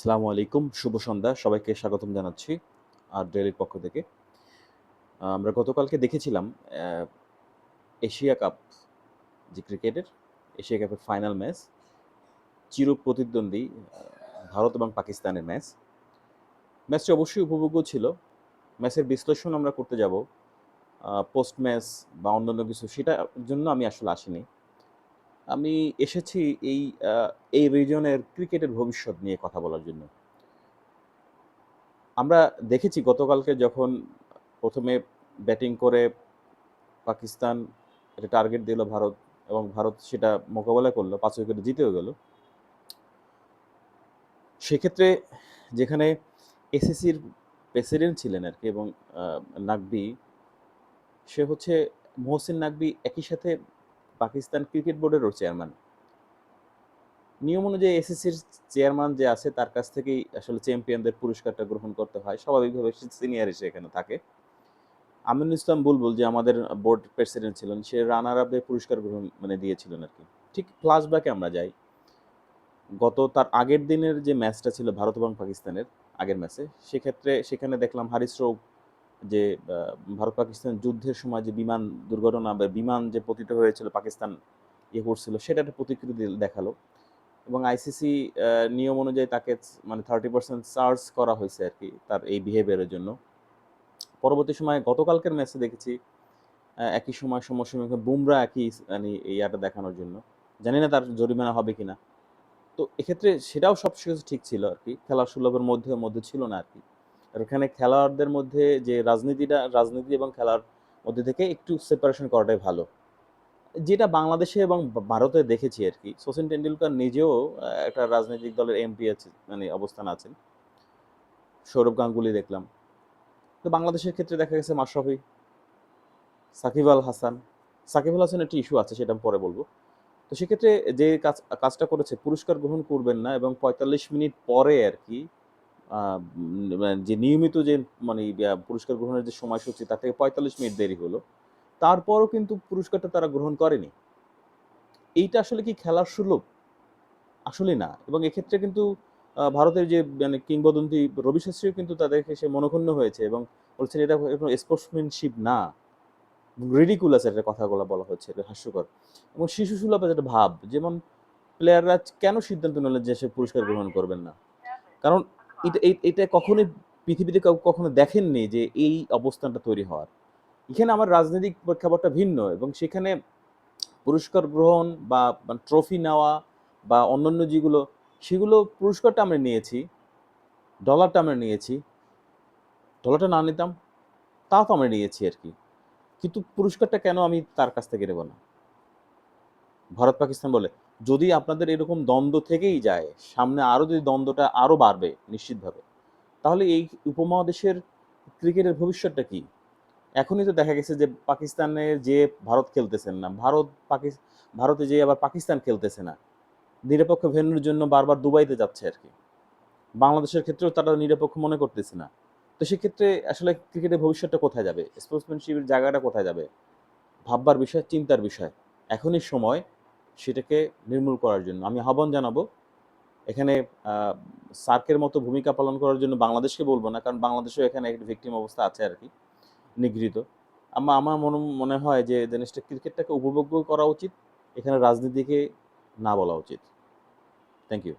সালামু আলাইকুম, শুভ সন্ধ্যা। সবাইকে স্বাগতম জানাচ্ছি আর ডেলির পক্ষ থেকে। আমরা গতকালকে দেখেছিলাম এশিয়া কাপ যে ক্রিকেটের, এশিয়া কাপের ফাইনাল ম্যাচ চির প্রতিদ্বন্দ্বী ভারত এবং পাকিস্তানের ম্যাচ ম্যাচটি অবশ্যই উপভোগ্য ছিল। ম্যাচের বিশ্লেষণ আমরা করতে যাব। পোস্ট ম্যাচ বা অন্যান্য কিছু, সেটার জন্য আমি আসলে আসিনি। আমি এসেছি এই এই রিজনের ক্রিকেটের ভবিষ্যৎ নিয়ে কথা বলার জন্য। আমরা দেখেছি গতকালকে যখন প্রথমে ব্যাটিং করে পাকিস্তান একটা টার্গেট দিল ভারত এবং ভারত সেটা মোকাবেলা করল, পাঁচ উইকেটে জিতেও গেল। সেক্ষেত্রে যেখানে এসএসসির প্রেসিডেন্ট ছিলেন আর কি এবং নাকবি সে হচ্ছে মহসিন নাকবি একই সাথে পাকিস্তান ক্রিকেট বোর্ডেরও চেয়ারম্যান। নিয়ম অনুযায়ী এসএসসির চেয়ারম্যান যে আছে, তার কাছ থেকেই আসলে চ্যাম্পিয়নদের পুরস্কারটা গ্রহণ করতে হয়। স্বাভাবিকভাবে সিনিয়র এসে এখানে থাকে। আমিনুল ইসলাম বুলবুল যে আমাদের বোর্ড প্রেসিডেন্ট ছিলেন, সে রানার আপদের পুরস্কার গ্রহণ মানে দিয়েছিলেন আর কি। ঠিক ফ্লাশব্যাকে আমরা যাই। গত তার আগের দিনের যে ম্যাচটা ছিল ভারত এবং পাকিস্তানের আগের ম্যাচে, সেক্ষেত্রে সেখানে দেখলাম হারিস রৌফ যে ভারত পাকিস্তান যুদ্ধের সময় যে বিমান দুর্ঘটনা বা বিমান যে পতিত হয়েছিল, পাকিস্তান ইয়ে করছিল সেটা একটা প্রতিকৃতি দেখাল। এবং আইসিসি নিয়ম অনুযায়ী তাকে মানে থার্টি পার্সেন্ট চার্জ করা হয়েছে আর কি, তার এই বিহেভিয়ারের জন্য। পরবর্তী সময়ে গতকালকের ম্যাচে দেখেছি একই সময় সমসাময়িক বুমরা একই মানে ইয়াটা দেখানোর জন্য। জানি না তার জরিমানা হবে কি না তো এক্ষেত্রে সেটাও সব ঠিক ছিল আর কি, খেলার সুলভের মধ্যে মধ্যে ছিল না আর কি। ওখানে খেলোয়াড়দের মধ্যে যে রাজনীতিটা, রাজনীতি এবং খেলার মধ্যে থেকে একটু সেপারেশন করাটাই ভালো। যেটা বাংলাদেশে এবং ভারতে দেখেছি আর কি, সচিন টেন্ডুলকার নিজেও একটা রাজনৈতিক দলের এমপি আছে মানে অবস্থান আছেন। সৌরভ গাঙ্গুলি দেখলাম। তো বাংলাদেশের ক্ষেত্রে দেখা গেছে মাশরাফি, সাকিব আল হাসান। সাকিব আল হাসানের একটি ইস্যু আছে, সেটা আমি পরে বলব। তো সেক্ষেত্রে যে কাজ, কাজটা করেছে, পুরস্কার গ্রহণ করবেন না এবং পঁয়তাল্লিশ মিনিট পরে আর কি যে নিয়মিত যে মানে পুরস্কার গ্রহণের যে সময়সূচি তার থেকে পঁয়তাল্লিশ মিনিট দেরি হলো। তারপরও কিন্তু পুরস্কারটা তারা গ্রহণ করেনি। এইটা আসলে কি খেলার সুলভ? আসলে না। এবং এক্ষেত্রে কিন্তু ভারতের যে মানে কিংবদন্তি রবি শাস্ত্রীও কিন্তু তাদেরকে সে মনক্ষুণ্ণ হয়েছে এবং বলছেন এটা কোনো স্পোর্টসম্যানশিপ না। রিডিকুলাস একটা কথাগুলো বলা হচ্ছে এটা হাস্যকর। এবং শিশু সুলভ একটা ভাব যেমন প্লেয়াররা কেন সিদ্ধান্ত নিলেন যে সে পুরস্কার গ্রহণ করবেন না? কারণ এটা এটা কখনোই পৃথিবীতে কখনো দেখেননি যে এই অবস্থানটা তৈরি হওয়ার। এখানে আমার রাজনৈতিক প্রেক্ষাপটটা ভিন্ন এবং সেখানে পুরস্কার গ্রহণ বা ট্রফি নেওয়া বা অন্যান্য যেগুলো, সেগুলো পুরস্কারটা আমরা নিয়েছি ডলারটা আমরা নিয়েছি ডলারটা না নিতাম, তাও তো আমরা নিয়েছি আর কি। কিন্তু পুরস্কারটা কেন আমি তার কাছ থেকে নেব না? ভারত পাকিস্তান বলে যদি আপনাদের এরকম দ্বন্দ্ব থেকেই যায়, সামনে আরও যদি দ্বন্দ্বটা আরও বাড়বে নিশ্চিতভাবে, তাহলে এই উপমহাদেশের ক্রিকেটের ভবিষ্যৎটা কি? এখনই তো দেখা গেছে যে পাকিস্তানে যে ভারত খেলতেছেন না, ভারত পাকিস, ভারতে যে আবার পাকিস্তান খেলতেছে না, নিরপেক্ষ ভেন্যুর জন্য বারবার দুবাইতে যাচ্ছে আর কি বাংলাদেশের ক্ষেত্রেও তারা নিরপেক্ষ মনে করতেছে না। তো সেক্ষেত্রে আসলে ক্রিকেটের ভবিষ্যৎটা কোথায় যাবে? স্পোর্টসম্যানশিপের জায়গাটা কোথায় যাবে? ভাববার বিষয়, চিন্তার বিষয়। এখনই সময় সেটাকে নির্মূল করার জন্য। আমি আহ্বান জানাব, এখানে সার্কের মতো ভূমিকা পালন করার জন্য বাংলাদেশকে বলব না, কারণ বাংলাদেশেও এখানে একটা ভিকটিম অবস্থা আছে আর কি নিগৃহীত। আমার আমার মনে মনে হয় যে জিনিসটা ক্রিকেটটাকে উপভোগ্য করা উচিত, এখানে রাজনীতিকে না বলা উচিত। Thank you